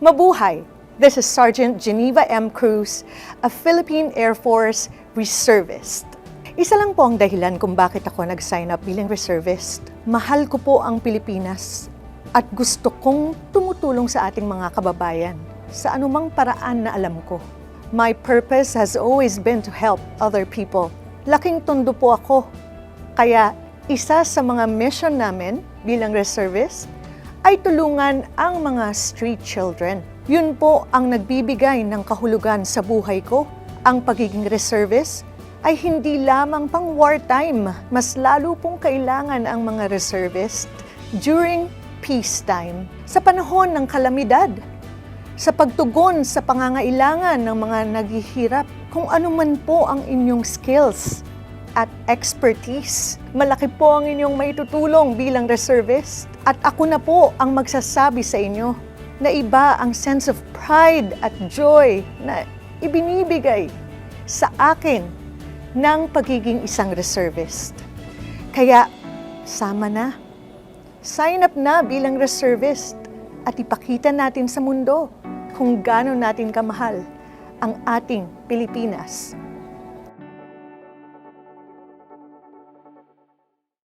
Mabuhay! This is Sergeant Geneva M. Cruz, a Philippine Air Force reservist. Isa lang po ang dahilan kung bakit ako nag-sign up bilang reservist. Mahal ko po ang Pilipinas at gusto kong tumutulong sa ating mga kababayan sa anumang paraan na alam ko. My purpose has always been to help other people. Laking tondo po ako. Kaya isa sa mga mission namin bilang reservist ay tulungan ang mga street children. Yun po ang nagbibigay ng kahulugan sa buhay ko. Ang pagiging reservist ay hindi lamang pang wartime. Mas lalo pong kailangan ang mga reservist during peacetime. Sa panahon ng kalamidad, sa pagtugon sa pangangailangan ng mga naghihirap, kung ano man po ang inyong skills at expertise. Malaki po ang inyong maitutulong bilang reservist. At ako na po ang magsasabi sa inyo na iba ang sense of pride at joy na ibinibigay sa akin ng pagiging isang reservist. Kaya, sama na. Sign up na bilang reservist at ipakita natin sa mundo kung gaano natin kamahal ang ating Pilipinas.